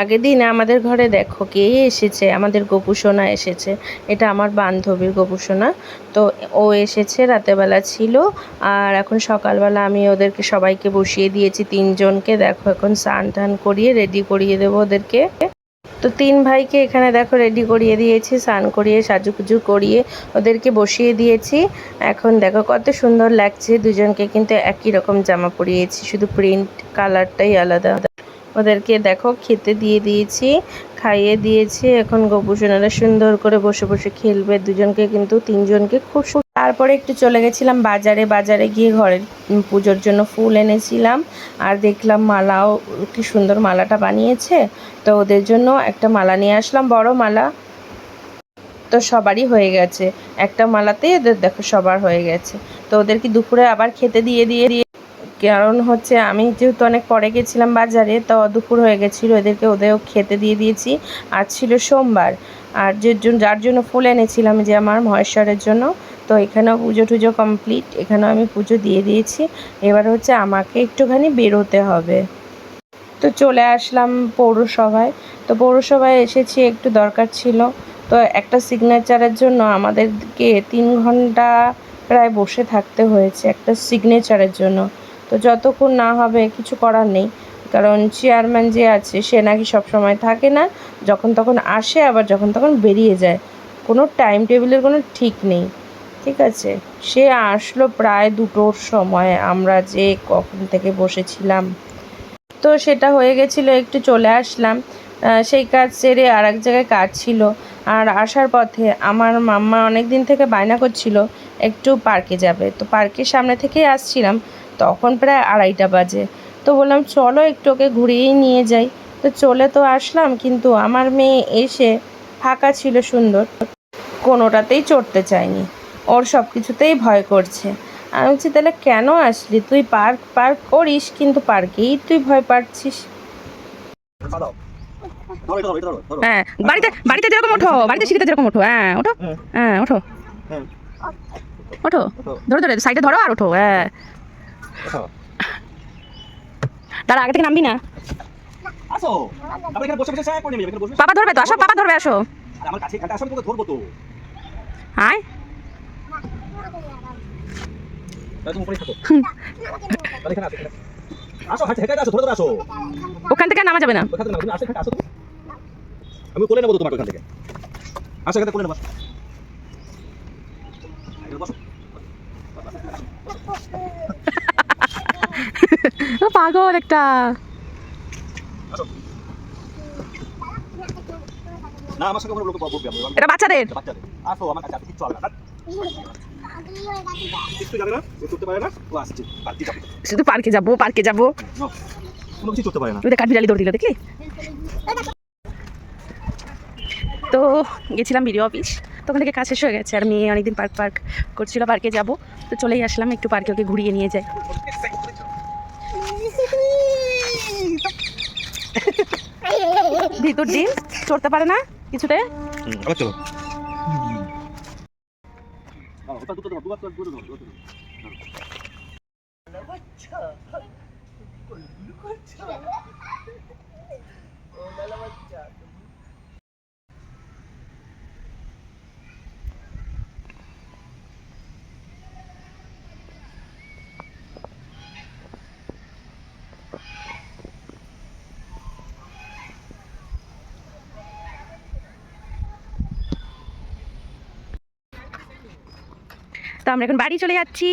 আগের দিন আমাদের ঘরে দেখো কে এসেছে, আমাদের গোপুসোনা এসেছে। এটা আমার বান্ধবীর গোপুসোনা তো ও এসেছে, রাতেবেলা ছিল, আর এখন সকালবেলা আমি ওদেরকে সবাইকে বসিয়ে দিয়েছি, তিনজনকে। দেখো এখন স্নান টান করিয়ে রেডি করিয়ে দেবো ওদেরকে। তো তিন ভাইকে এখানে দেখো রেডি করিয়ে দিয়েছি, স্নান করিয়ে সাজুকুজু করিয়ে ওদেরকে বসিয়ে দিয়েছি। এখন দেখো কত সুন্দর লাগছে, দুজনকে কিন্তু একই রকম জামা পরিয়েছি, শুধু প্রিন্ট কালারটাই আলাদা। ওদেরকে দেখো, খেতে দিয়ে দিয়েছি, খাইয়ে দিয়েছি। এখন গোপুসোনারা সুন্দর করে বসে বসে খেলবে। দুজনকে কিন্তু, তিনজনকে খুব সু- তারপরে একটু চলে গেছিলাম বাজারে। বাজারে গিয়ে ঘরের পুজোর জন্য ফুল এনেছিলাম আর দেখলাম মালাও, কি সুন্দর মালাটা বানিয়েছে। তো ওদের জন্য একটা মালা নিয়ে আসলাম, বড় মালা। তো সবারই হয়ে গেছে। একটা মালাতেই ওদের দেখো সবার হয়ে গেছে। তো ওদেরকে দুপুরে আবার খেতে দিয়ে দিয়ে দিয়ে কারণ হচ্ছে আমি যেহেতু অনেক পরে গেছিলাম বাজারে, তো দুপুর হয়ে গেছিল, এদেরকে ওদেরও খেতে দিয়ে দিয়েছি। আজ ছিল সোমবার, আর যে যার জন্য ফুল এনেছিলাম যে আমার মহেশ্বরের জন্য, তো এখানেও পুজো টুজো কমপ্লিট এখানেও আমি পুজো দিয়ে দিয়েছি। এবার হচ্ছে আমাকে একটুখানি বেরোতে হবে। তো চলে আসলাম পৌরসভায়। তো পৌরসভায় এসেছি, একটু দরকার ছিল। তো একটা সিগনেচারের জন্য আমাদেরকে তিন ঘণ্টা প্রায় বসে থাকতে হয়েছে, একটা সিগনেচারের জন্য। তো যতক্ষণ না হবে, কিছু করার নেই। কারণ চেয়ারম্যান যে আছে, সে নাকি সব সময় থাকে না। যখন তখন আসে, আবার যখন তখন বেরিয়ে যায়। কোনো টাইম টেবিলের কোনো ঠিক নেই। ঠিক আছে? সে আসলো প্রায় দুটোর সময়। আমরা যে কখন থেকে বসেছিলাম। তো সেটা হয়ে গেছিল, একটু চলে আসলাম। সেই কাজ সেরে আর এক জায়গায় কাজ ছিল। আর আসার পথে আমার মাম্মা অনেক দিন থেকে বায়না করছিল, একটু পার্কে যাবে। তো পার্কের সামনে থেকেই আসছিলাম। তখন প্রায় আড়াইটা বাজে। তো বললাম চলো একটু ওকে ঘুরিয়েই নিয়ে যাই। তো চলে তো আসলাম কিন্তু আমার মেয়ে এসে ফাঁকা ছিল সুন্দর। কোনোটাতেই চড়তে চায়নি। ওর সব কিছুতেই ভয় করছে। আমি বলছি তাহলে কেন আসলি? তুই পার্ক পার্ক করিস কিন্তু পার্কেই তুই ভয় পাচ্ছিস। ধরো ধরো এটা ধরো ধরো হ্যাঁ বাড়িতে বাড়িতে যেরকম ওঠো বাড়িতে সিঁড়িতে যেরকম ওঠো। হ্যাঁ ওঠো হ্যাঁ। হ্যাঁ ওঠো। হ্যাঁ। ওঠো। ওঠো। ধরে ধরে সাইডে ধরো আর ওঠো হ্যাঁ। তার আগে থেকে নামবি না? আসো। তারপর এখানে বসে বসে চা করে নেবে এখানে বসে। পাপা ধরবে তো আসো পাপা ধরবে আসো। আর আমার কাছে এখানটা আসো তোকে ধরবো তো। আয়। এখানে এখানে ওখান থেকে নামা যাবে না। এখানে আমি কোলে নেব তোমার ওখান থেকে। আসো এখানে কোলে নেব এখানে বসো ও পাগল একটা। এটা বাচ্চাদের। আসো আমার কাছে না। শুধু পার্কে যাব পার্কে যাব। কাঠবিড়ালি দৌড় দিল দেখলি? তো গেছিলাম বিডিও অফিস তো ওখান থেকে কাজ শেষ হয়ে গেছে। আর মেয়ে অনেকদিন পার্ক পার্ক করছিল পার্কে যাব। তো চলেই আসলাম একটু পার্কে ওকে ঘুরিয়ে নিয়ে যাই। ভিতর ডিম চড়তে পারে না কিছুতে? আবার চলো। ওটা তো আমরা এখন বাড়ি চলে যাচ্ছি।